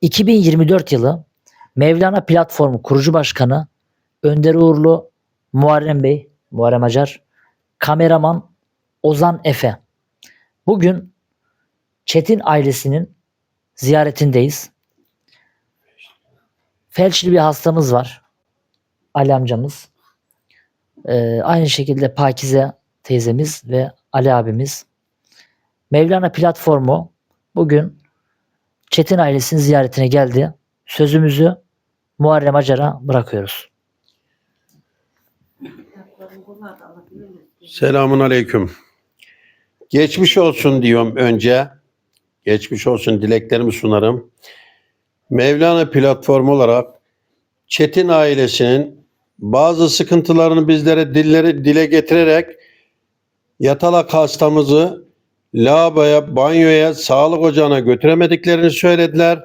2024 yılı Mevlana Platformu kurucu başkanı Önder Uğurlu, Muharrem Bey, Muharrem Acar, kameraman Ozan Efe. Bugün Çetin ailesinin ziyaretindeyiz. Felçli bir hastamız var. Ali amcamız. Ee, aynı şekilde Pakize teyzemiz ve Ali abimiz. Mevlana platformu bugün Çetin ailesinin ziyaretine geldi. Sözümüzü Muharrem Acar'a bırakıyoruz. Selamun aleyküm. Geçmiş olsun diyorum önce. Geçmiş olsun dileklerimi sunarım. Mevlana platformu olarak Çetin ailesinin bazı sıkıntılarını bizlere dilleri dile getirerek yatalak hastamızı lavaboya, banyoya, sağlık ocağına götüremediklerini söylediler.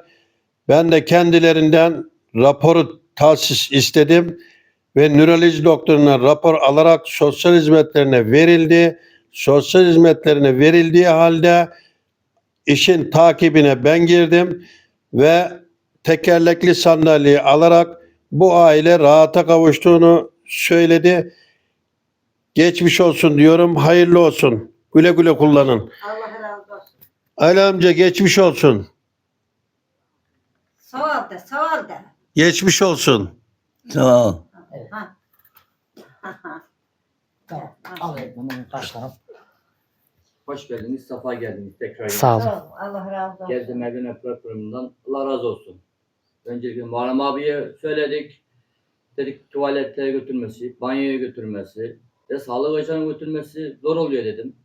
Ben de kendilerinden raporu tahsis istedim ve nöroloji doktoruna rapor alarak sosyal hizmetlerine verildi. Sosyal hizmetlerine verildiği halde işin takibine ben girdim ve tekerlekli sandalyeyi alarak bu aile rahata kavuştuğunu söyledi. Geçmiş olsun diyorum. Hayırlı olsun. Güle güle kullanın. Allah razı olsun. Ali amca geçmiş olsun. Sağ ol de, sağ ol de. Geçmiş olsun. Sağ ol. Ha. Tamam. Hoş geldiniz, safa geldiniz tekrar. Sağ olun. Sağ ol, Allah razı olsun. Gezdi Mevlana platformundan Allah razı olsun. Öncelikle Muharrem abiye söyledik. Dedik tuvaletlere götürmesi, banyoya götürmesi ve sağlık ocağına götürmesi zor oluyor dedim.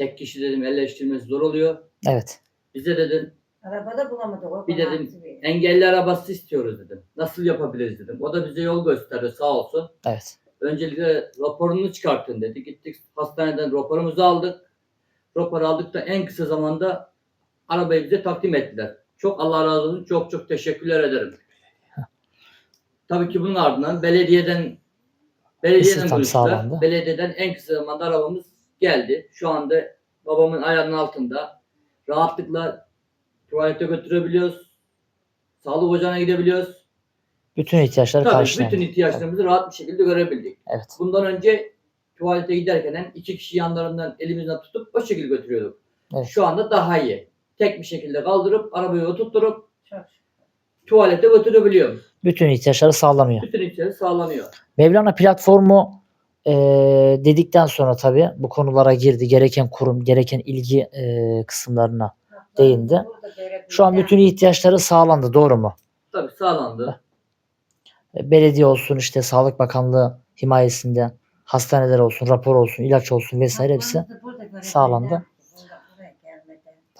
Tek kişi dedim elleştirmesi zor oluyor. Evet. Bize dedim Arabada bulamadık. O Bir bana dedim, bir- engelli arabası istiyoruz dedim. Nasıl yapabiliriz dedim. O da bize yol gösterdi sağ olsun. Evet. Öncelikle raporunu çıkartın dedi. Gittik hastaneden raporumuzu aldık. Rapor aldıktan en kısa zamanda arabayı bize takdim ettiler. Çok Allah razı olsun. Çok çok teşekkürler ederim. Tabii ki bunun ardından belediyeden belediyeden buluştular. sağlandı. Belediyeden en kısa zamanda arabamız geldi. Şu anda babamın ayağının altında rahatlıkla tuvalete götürebiliyoruz. Sağlık ocağına gidebiliyoruz. Bütün ihtiyaçları Tabii bütün ihtiyaçlarımızı rahat bir şekilde görebildik. Evet. Bundan önce tuvalete giderken iki kişi yanlarından elimizden tutup o şekilde götürüyorduk. Evet. Şu anda daha iyi. Tek bir şekilde kaldırıp arabayı oturtturup tuvalete götürebiliyorum. Bütün ihtiyaçları sağlanıyor. Bütün ihtiyaç sağlanıyor. Mevlana platformu eee, dedikten sonra tabii bu konulara girdi. Gereken kurum, gereken ilgi eee, kısımlarına. Değindi. Şu an bütün ihtiyaçları sağlandı. Doğru mu? Tabii sağlandı. E, Belediye olsun işte Sağlık Bakanlığı himayesinde hastaneler olsun, rapor olsun, ilaç olsun vesaire hepsi sağlandı.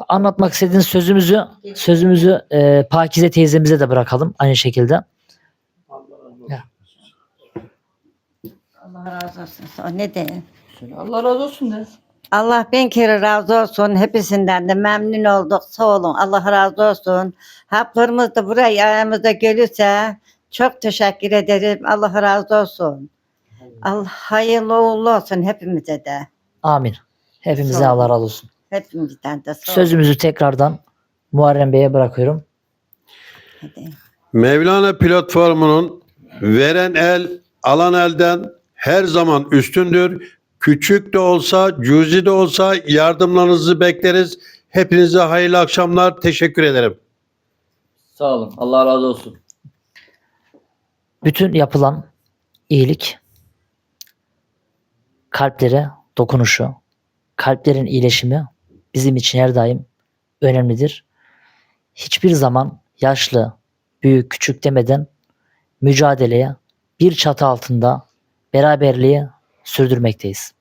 anlatmak istediğiniz sözümüzü sözümüzü eee, Pakize teyzemize de bırakalım aynı şekilde. Allah razı olsun. Sağ- Ne diyeyim? Allah razı olsun de. Allah bin kere razı olsun. Hepsinden de memnun olduk. Sağ olun. Allah razı olsun. Haplarımız da buraya ayağımızda gelirse çok teşekkür ederim. Allah razı olsun. Allah hayırlı uğurlu olsun hepimize de. Amin. Hepimize Sağ. Allah razı olsun. Hepimizden de sağ olun. Sözümüzü tekrardan Muharrem Bey'e bırakıyorum. Hadi. Mevlana platformunun veren el alan elden her zaman üstündür. Küçük de olsa, cüzi de olsa yardımlarınızı bekleriz. Hepinize hayırlı akşamlar. Teşekkür ederim. Sağ olun. Allah razı olsun. Bütün yapılan iyilik kalplere dokunuşu, kalplerin iyileşimi bizim için her daim önemlidir. Hiçbir zaman yaşlı, büyük, küçük demeden mücadeleye bir çatı altında beraberliği sürdürmekteyiz.